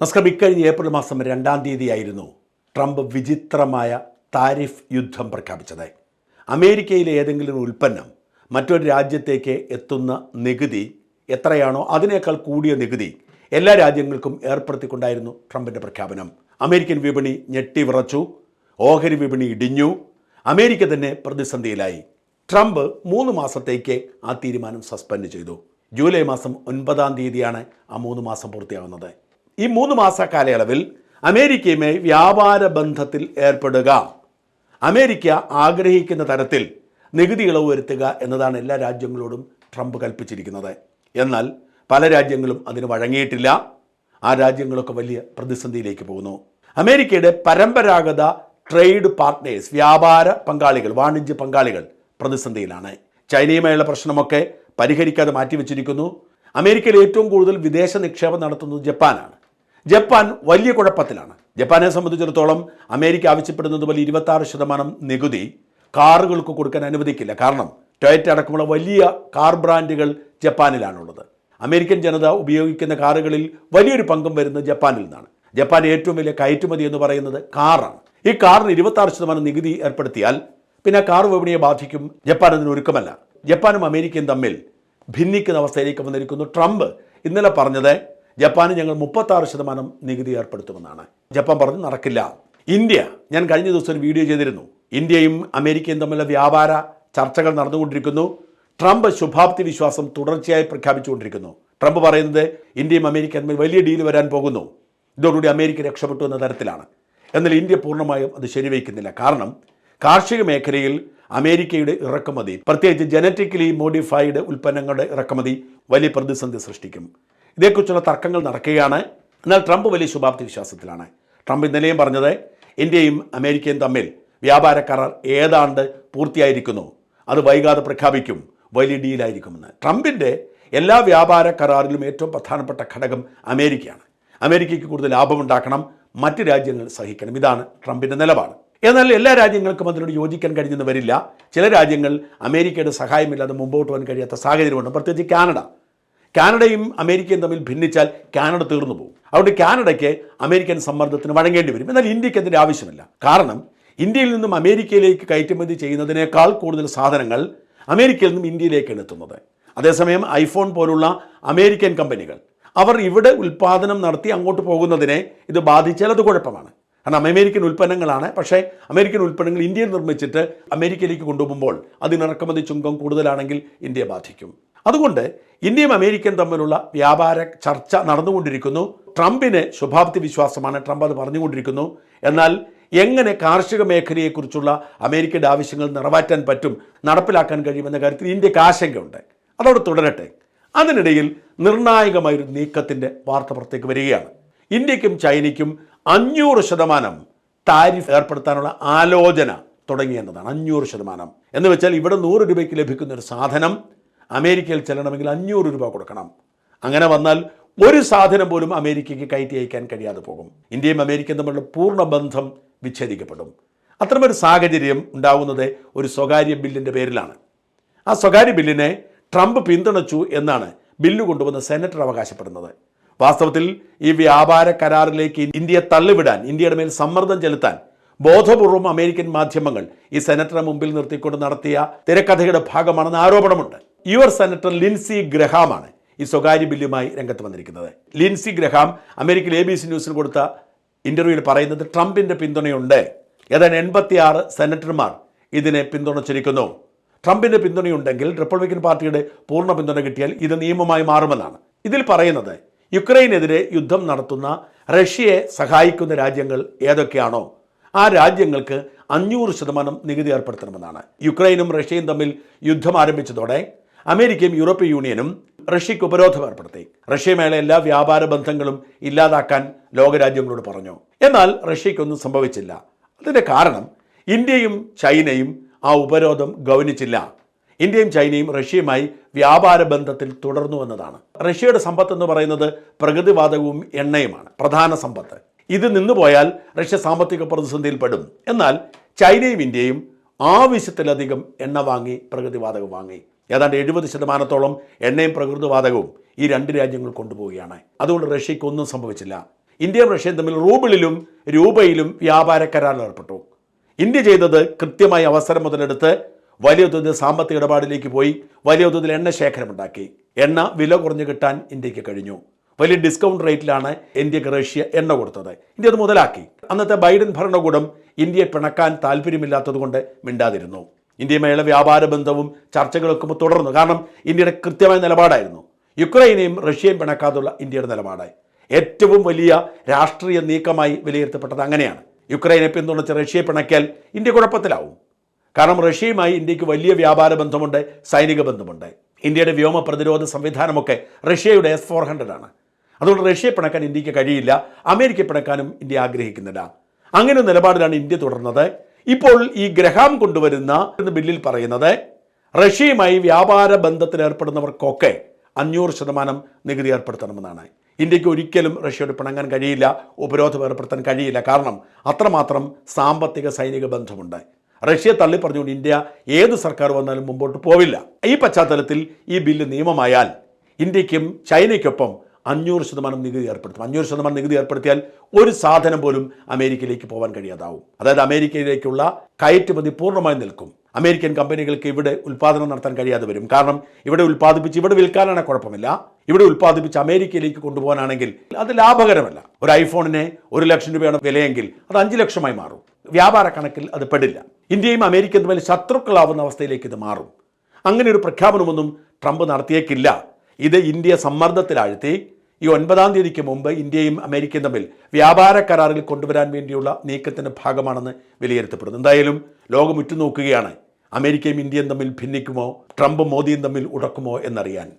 നമസ്കാരം ഇക്കഴിഞ്ഞ ഏപ്രിൽ മാസം രണ്ടാം തീയതിയായിരുന്നു ട്രംപ് വിചിത്രമായ താരിഫ് യുദ്ധം പ്രഖ്യാപിച്ചത്. അമേരിക്കയിലെ ഏതെങ്കിലും ഉൽപ്പന്നം മറ്റൊരു രാജ്യത്തേക്ക് എത്തുന്ന നികുതി എത്രയാണോ അതിനേക്കാൾ കൂടിയ നികുതി എല്ലാ രാജ്യങ്ങൾക്കും ഏർപ്പെടുത്തിക്കൊണ്ടായിരുന്നു ട്രംപിന്റെ പ്രഖ്യാപനം. അമേരിക്കൻ വിപണി ഞെട്ടിവിറച്ചു ഓഹരി വിപണി ഇടിഞ്ഞു അമേരിക്ക തന്നെ പ്രതിസന്ധിയിലായി. ട്രംപ് മൂന്ന് മാസത്തേക്ക് ആ തീരുമാനം സസ്പെൻഡ് ചെയ്തു. ജൂലൈ മാസം ഒൻപതാം തീയതിയാണ് ആ മൂന്ന് മാസം പൂർത്തിയാകുന്നത് ഈ മൂന്ന് മാസ കാലയളവിൽ അമേരിക്കയുമായി വ്യാപാര ബന്ധത്തിൽ ഏർപ്പെടുക. അമേരിക്ക ആഗ്രഹിക്കുന്ന തരത്തിൽ നികുതി ഇളവ് വരുത്തുക എന്നതാണ് എല്ലാ രാജ്യങ്ങളോടും ട്രംപ് കൽപ്പിച്ചിരിക്കുന്നത്. എന്നാൽ പല രാജ്യങ്ങളും അതിന് വഴങ്ങിയിട്ടില്ല. ആ രാജ്യങ്ങളൊക്കെ വലിയ പ്രതിസന്ധിയിലേക്ക് പോകുന്നു. അമേരിക്കയുടെ പരമ്പരാഗത ട്രേഡ് പാർട്ട്നേഴ്സ് വ്യാപാര പങ്കാളികൾ വാണിജ്യ പങ്കാളികൾ പ്രതിസന്ധിയിലാണ്. ചൈനയുമായുള്ള പ്രശ്നമൊക്കെ പരിഹരിക്കാതെ മാറ്റിവെച്ചിരിക്കുന്നു. അമേരിക്കയിൽ ഏറ്റവും കൂടുതൽ വിദേശ നിക്ഷേപം നടത്തുന്നത് ജപ്പാനാണ്. ജപ്പാൻ വലിയ കുഴപ്പത്തിലാണ്. ജപ്പാനെ സംബന്ധിച്ചിടത്തോളം അമേരിക്ക ആവശ്യപ്പെടുന്നത് പോലെ ഇരുപത്തി ആറ് ശതമാനം നികുതി കാറുകൾക്ക് കൊടുക്കാൻ അനുവദിക്കില്ല. കാരണം ടൊയറ്റ അടക്കമുള്ള വലിയ കാർ ബ്രാൻഡുകൾ ജപ്പാനിലാണുള്ളത്. അമേരിക്കൻ ജനത ഉപയോഗിക്കുന്ന കാറുകളിൽ വലിയൊരു പങ്കും വരുന്നത് ജപ്പാനിൽ നിന്നാണ്. ജപ്പാൻ ഏറ്റവും വലിയ കയറ്റുമതി എന്ന് പറയുന്നത് കാറാണ്. ഈ കാറിന് ഇരുപത്തി ആറ് ശതമാനം നികുതി ഏർപ്പെടുത്തിയാൽ പിന്നെ കാർ വിപണിയെ ബാധിക്കും. ജപ്പാൻ അതിന് ഒരുക്കമല്ല. ജപ്പാനും അമേരിക്കയും തമ്മിൽ ഭിന്നിക്കുന്ന അവസ്ഥയിലേക്ക് വന്നിരിക്കുന്നു ട്രംപ്. ഇന്നലെ പറഞ്ഞത് ജപ്പാന് ഞങ്ങൾ മുപ്പത്താറ് ശതമാനം നികുതി ഏർപ്പെടുത്തുമെന്നാണ്. ജപ്പാൻ പറഞ്ഞു നടക്കില്ല. ഇന്ത്യ ഞാൻ കഴിഞ്ഞ ദിവസം ഒരു വീഡിയോ ചെയ്തിരുന്നു. ഇന്ത്യയും അമേരിക്കയും തമ്മിലുള്ള വ്യാപാര ചർച്ചകൾ നടന്നുകൊണ്ടിരിക്കുന്നു. ട്രംപ് ശുഭാപ്തി വിശ്വാസം തുടർച്ചയായി പ്രഖ്യാപിച്ചുകൊണ്ടിരിക്കുന്നു. ട്രംപ് പറയുന്നത് ഇന്ത്യയും അമേരിക്കയും തമ്മിൽ വലിയ ഡീൽ വരാൻ പോകുന്നു. ഇതോടുകൂടി അമേരിക്ക രക്ഷപ്പെട്ടു എന്ന തരത്തിലാണ്. എന്നാൽ ഇന്ത്യ പൂർണമായും അത് ശരിവയ്ക്കുന്നില്ല. കാരണം കാർഷിക മേഖലയിൽ അമേരിക്കയുടെ ഇറക്കുമതി പ്രത്യേകിച്ച് ജനറ്റിക്കലി മോഡിഫൈഡ് ഉൽപ്പന്നങ്ങളുടെ ഇറക്കുമതി വലിയ പ്രതിസന്ധി സൃഷ്ടിക്കും. ഇതേക്കുറിച്ചുള്ള തർക്കങ്ങൾ നടക്കുകയാണ്. എന്നാൽ ട്രംപ് വലിയ ശുഭാപ്തി വിശ്വാസത്തിലാണ് ട്രംപ് ഇന്നലെയും പറഞ്ഞത് ഇന്ത്യയും അമേരിക്കയും തമ്മിൽ വ്യാപാര കരാർ ഏതാണ്ട് പൂർത്തിയായിരിക്കുന്നു. അത് വൈകാതെ പ്രഖ്യാപിക്കും. വലിയ ഡീലായിരിക്കുമെന്ന്. ട്രംപിന്റെ എല്ലാ വ്യാപാര കരാറിലും ഏറ്റവും പ്രധാനപ്പെട്ട ഘടകം അമേരിക്കയാണ്. അമേരിക്കയ്ക്ക് കൂടുതൽ ലാഭമുണ്ടാക്കണം മറ്റ് രാജ്യങ്ങൾ സഹിക്കണം. ഇതാണ് ട്രംപിന്റെ നിലപാട്. എന്നാൽ എല്ലാ രാജ്യങ്ങൾക്കും അതിനോട് യോജിക്കാൻ കഴിഞ്ഞെന്ന് വരില്ല. ചില രാജ്യങ്ങൾ അമേരിക്കയുടെ സഹായമില്ലാതെ മുമ്പോട്ട് പോകാൻ കഴിയാത്ത സാഹചര്യമുണ്ട്. പ്രത്യേകിച്ച് കാനഡ. കാനഡയും അമേരിക്കയും തമ്മിൽ ഭിന്നിച്ചാൽ കാനഡ തീർന്നു പോകും. അതുകൊണ്ട് കാനഡയ്ക്ക് അമേരിക്കൻ സമ്മർദ്ദത്തിന് വഴങ്ങേണ്ടി വരും. എന്നാൽ ഇന്ത്യയ്ക്ക് അതിന്റെ ആവശ്യമില്ല. കാരണം ഇന്ത്യയിൽ നിന്നും അമേരിക്കയിലേക്ക് കയറ്റുമതി ചെയ്യുന്നതിനേക്കാൾ കൂടുതൽ സാധനങ്ങൾ അമേരിക്കയിൽ നിന്നും ഇന്ത്യയിലേക്കാണ് എത്തുന്നത്. അതേസമയം ഐഫോൺ പോലുള്ള അമേരിക്കൻ കമ്പനികൾ അവർ ഇവിടെ ഉൽപ്പാദനം നടത്തി അങ്ങോട്ട് പോകുന്നതിനെ ഇത് ബാധിച്ചാൽ അത് കുഴപ്പമാണ്. കാരണം അമേരിക്കൻ ഉൽപ്പന്നങ്ങളാണ്. പക്ഷേ അമേരിക്കൻ ഉൽപ്പന്നങ്ങൾ ഇന്ത്യയിൽ നിർമ്മിച്ചിട്ട് അമേരിക്കയിലേക്ക് കൊണ്ടുപോകുമ്പോൾ അതിന് ഇറക്കുമതി ചുങ്കം കൂടുതലാണെങ്കിൽ ഇന്ത്യയെ ബാധിക്കും. അതുകൊണ്ട് ഇന്ത്യയും അമേരിക്കയും തമ്മിലുള്ള വ്യാപാര ചർച്ച നടന്നുകൊണ്ടിരിക്കുന്നു. ട്രംപിന് ശുഭാപ്തി വിശ്വാസമാണ്. ട്രംപ് അത് പറഞ്ഞുകൊണ്ടിരിക്കുന്നു. എന്നാൽ എങ്ങനെ കാർഷിക മേഖലയെക്കുറിച്ചുള്ള അമേരിക്കയുടെ ആവശ്യങ്ങൾ നിറവേറ്റാൻ പറ്റും നടപ്പിലാക്കാൻ കഴിയുമെന്ന കാര്യത്തിൽ ഇന്ത്യയ്ക്ക് ആശങ്കയുണ്ട്. അതോടെ തുടരട്ടെ. അതിനിടയിൽ നിർണായകമായൊരു നീക്കത്തിന്റെ വാർത്ത പുറത്തേക്ക് വരികയാണ്. ഇന്ത്യക്കും ചൈനയ്ക്കും അഞ്ഞൂറ് ശതമാനം താരിഫ് ഏർപ്പെടുത്താനുള്ള ആലോചന തുടങ്ങിയെന്നതാണ്. അഞ്ഞൂറ് ശതമാനം. എന്ന് വെച്ചാൽ ഇവിടെ നൂറ് രൂപയ്ക്ക് ലഭിക്കുന്ന ഒരു സാധനം അമേരിക്കയിൽ ചെല്ലണമെങ്കിൽ അഞ്ഞൂറ് രൂപ കൊടുക്കണം. അങ്ങനെ വന്നാൽ ഒരു സാധനം പോലും അമേരിക്കയ്ക്ക് കയറ്റി അയക്കാൻ കഴിയാതെ പോകും. ഇന്ത്യയും അമേരിക്കയും തമ്മിലുള്ള പൂർണ ബന്ധം വിച്ഛേദിക്കപ്പെടും. അത്തരമൊരു സാഹചര്യം ഉണ്ടാവുന്നത് ഒരു സ്വകാര്യ ബില്ലിന്റെ പേരിലാണ്. ആ സ്വകാര്യ ബില്ലിനെ ട്രംപ് പിന്തുണച്ചു എന്നാണ് ബില്ല് കൊണ്ടുവന്ന സെനറ്റർ അവകാശപ്പെടുന്നത്. വാസ്തവത്തിൽ ഈ വ്യാപാര കരാറിലേക്ക് ഇന്ത്യയെ തള്ളിവിടാൻ ഇന്ത്യയുടെ മേൽ സമ്മർദ്ദം ചെലുത്താൻ ബോധപൂർവം അമേരിക്കൻ മാധ്യമങ്ങൾ ഈ സെനറ്ററെ മുമ്പിൽ നിർത്തിക്കൊണ്ട് നടത്തിയ തിരക്കഥയുടെ ഭാഗമാണെന്ന് ആരോപണമുണ്ട്. യുവർ സെനറ്റർ ലിൻസി ഗ്രഹാമാണ് ഈ സ്വകാര്യ ബില്ലുമായി രംഗത്ത് വന്നിരിക്കുന്നത്. ലിൻസി ഗ്രഹാം അമേരിക്കയിൽ എ ബി സി ന്യൂസിന് കൊടുത്ത ഇന്റർവ്യൂവിൽ പറയുന്നത് ട്രംപിന്റെ പിന്തുണയുണ്ട്. ഏതാണ്ട് എൺപത്തിയാറ് സെനറ്റർമാർ ഇതിനെ പിന്തുണച്ചിരിക്കുന്നു. ട്രംപിന്റെ പിന്തുണയുണ്ടെങ്കിൽ റിപ്പബ്ലിക്കൻ പാർട്ടിയുടെ പൂർണ പിന്തുണ കിട്ടിയാൽ ഇത് നിയമമായി മാറുമെന്നാണ്. ഇതിൽ പറയുന്നത് യുക്രൈനെതിരെ യുദ്ധം നടത്തുന്ന റഷ്യയെ സഹായിക്കുന്ന രാജ്യങ്ങൾ ഏതൊക്കെയാണോ? ആ രാജ്യങ്ങൾക്ക് അഞ്ഞൂറ് ശതമാനം നികുതി ഏർപ്പെടുത്തണമെന്നാണ്. യുക്രൈനും റഷ്യയും തമ്മിൽ യുദ്ധം ആരംഭിച്ചതോടെ അമേരിക്കയും യൂറോപ്യൻ യൂണിയനും റഷ്യയ്ക്ക് ഉപരോധം ഏർപ്പെടുത്തി. റഷ്യയുമായുള്ള എല്ലാ വ്യാപാര ബന്ധങ്ങളും ഇല്ലാതാക്കാൻ ലോകരാജ്യങ്ങളോട് പറഞ്ഞു. എന്നാൽ റഷ്യയ്ക്കൊന്നും സംഭവിച്ചില്ല. അതിന്റെ കാരണം ഇന്ത്യയും ചൈനയും ആ ഉപരോധം ഗൗനിച്ചില്ല. ഇന്ത്യയും ചൈനയും റഷ്യയുമായി വ്യാപാര ബന്ധത്തിൽ തുടർന്നു എന്നതാണ്. റഷ്യയുടെ സമ്പത്ത് എന്ന് പറയുന്നത് പ്രകൃതിവാതകവും എണ്ണയുമാണ്. പ്രധാന സമ്പത്ത്. ഇത് നിന്നുപോയാൽ റഷ്യ സാമ്പത്തിക പ്രതിസന്ധിയിൽപ്പെടും. എന്നാൽ ചൈനയും ഇന്ത്യയും ആവശ്യത്തിലധികം എണ്ണ വാങ്ങി പ്രകൃതിവാതകം വാങ്ങി. ഏതാണ്ട് എഴുപത് ശതമാനത്തോളം എണ്ണയും പ്രകൃതിവാതകവും ഈ രണ്ട് രാജ്യങ്ങൾ കൊണ്ടുപോവുകയാണ്. അതുകൊണ്ട് റഷ്യയ്ക്ക് ഒന്നും സംഭവിച്ചില്ല. ഇന്ത്യയും റഷ്യയും തമ്മിൽ റൂബിളിലും രൂപയിലും വ്യാപാര കരാറിൽ ഏർപ്പെട്ടു. ഇന്ത്യ ചെയ്തത് കൃത്യമായി അവസരം മുതലെടുത്ത് വലിയ തോതിൽ സാമ്പത്തിക ഇടപാടിലേക്ക് പോയി വലിയ തോതിൽ എണ്ണ ശേഖരമുണ്ടാക്കി. എണ്ണ വില കുറഞ്ഞു കിട്ടാൻ ഇന്ത്യയ്ക്ക് കഴിഞ്ഞു. വലിയ ഡിസ്കൗണ്ട് റേറ്റിലാണ് ഇന്ത്യയ്ക്ക് റഷ്യ എണ്ണ കൊടുത്തത്. ഇന്ത്യ അത് മുതലാക്കി. അന്നത്തെ ബൈഡൻ ഭരണകൂടം ഇന്ത്യയെ പിണക്കാൻ താല്പര്യമില്ലാത്തതുകൊണ്ട് മിണ്ടാതിരുന്നു. ഇന്ത്യയുമായുള്ള വ്യാപാര ബന്ധവും ചർച്ചകളൊക്കെ തുടർന്നു. കാരണം ഇന്ത്യയുടെ കൃത്യമായ നിലപാടായിരുന്നു. യുക്രൈനെയും റഷ്യയും പിണക്കാതുള്ള ഇന്ത്യയുടെ നിലപാട്. ഏറ്റവും വലിയ രാഷ്ട്രീയ നീക്കമായി വിലയിരുത്തപ്പെട്ടത് അങ്ങനെയാണ്. യുക്രൈനെ പിന്തുണച്ച് റഷ്യയെ പിണക്കിയാൽ ഇന്ത്യ കുഴപ്പത്തിലാവും. കാരണം റഷ്യയുമായി ഇന്ത്യയ്ക്ക് വലിയ വ്യാപാര ബന്ധമുണ്ട് സൈനിക ബന്ധമുണ്ട്. ഇന്ത്യയുടെ വ്യോമ പ്രതിരോധ സംവിധാനമൊക്കെ റഷ്യയുടെ എസ് ഫോർ ഹൺഡ്രഡ് ആണ്. അതുകൊണ്ട് റഷ്യയെ പിണക്കാൻ ഇന്ത്യയ്ക്ക് കഴിയില്ല അമേരിക്കയെ പിണക്കാനും ഇന്ത്യ ആഗ്രഹിക്കുന്നില്ല. അങ്ങനെ നിലപാടിലാണ് ഇന്ത്യ തുടർന്നത്. ഇപ്പോൾ ഈ ഗ്രഹാം കൊണ്ടുവരുന്ന ബില്ലിൽ പറയുന്നത് റഷ്യയുമായി വ്യാപാര ബന്ധത്തിൽ ഏർപ്പെടുന്നവർക്കൊക്കെ അഞ്ഞൂറ് ശതമാനം നികുതി ഏർപ്പെടുത്തണമെന്നാണ്. ഇന്ത്യയ്ക്ക് ഒരിക്കലും റഷ്യയോട് പിണങ്ങാൻ കഴിയില്ല ഉപരോധം ഏർപ്പെടുത്താൻ കഴിയില്ല. കാരണം അത്രമാത്രം സാമ്പത്തിക സൈനിക ബന്ധമുണ്ട്. റഷ്യ തള്ളി പറഞ്ഞുകൊണ്ട് ഇന്ത്യ ഏത് സർക്കാർ വന്നാലും മുമ്പോട്ട് പോവില്ല. ഈ പശ്ചാത്തലത്തിൽ ഈ ബില്ല് നിയമമായാൽ ഇന്ത്യക്കും ചൈനയ്ക്കൊപ്പം അഞ്ഞൂറ് ശതമാനം നികുതി ഏർപ്പെടുത്തും. അഞ്ഞൂറ് ശതമാനം നികുതി ഏർപ്പെടുത്തിയാൽ ഒരു സാധനം പോലും അമേരിക്കയിലേക്ക് പോകാൻ കഴിയാതാവും. അതായത് അമേരിക്കയിലേക്കുള്ള കയറ്റുമതി പൂർണമായി നിൽക്കും. അമേരിക്കൻ കമ്പനികൾക്ക് ഇവിടെ ഉൽപ്പാദനം നടത്താൻ കഴിയാതെ വരും. കാരണം ഇവിടെ ഉൽപ്പാദിപ്പിച്ച് ഇവിടെ വിൽക്കാനാണ് കുഴപ്പമില്ല. ഇവിടെ ഉൽപ്പാദിപ്പിച്ച് അമേരിക്കയിലേക്ക് കൊണ്ടുപോകാനാണെങ്കിൽ അത് ലാഭകരമല്ല. ഒരു ഐഫോണിന് ഒരു ലക്ഷം രൂപയാണ് വിലയെങ്കിൽ അത് അഞ്ച് ലക്ഷമായി മാറും. വ്യാപാര കണക്കിൽ അത് പെടില്ല. ഇന്ത്യയും അമേരിക്കയും തമ്മിൽ ശത്രുക്കളാവുന്ന അവസ്ഥയിലേക്ക് ഇത് മാറും. അങ്ങനെ ഒരു പ്രഖ്യാപനമൊന്നും ട്രംപ് നടത്തിയേക്കില്ല. ഇത് ഇന്ത്യ സമ്മർദ്ദത്തിലാഴ്ത്തി. ഈ ഒൻപതാം തീയതിക്ക് മുമ്പ് ഇന്ത്യയും അമേരിക്കയും തമ്മിൽ വ്യാപാര കരാറിൽ കൊണ്ടുവരാൻ വേണ്ടിയുള്ള നീക്കത്തിന്റെ ഭാഗമാണെന്ന് വിലയിരുത്തപ്പെടുന്നു. എന്തായാലും ലോകം ഉറ്റുനോക്കുകയാണ്. അമേരിക്കയും ഇന്ത്യയും തമ്മിൽ ഭിന്നിക്കുമോ? ട്രംപും മോദിയും തമ്മിൽ ഉടക്കുമോ എന്നറിയാൻ.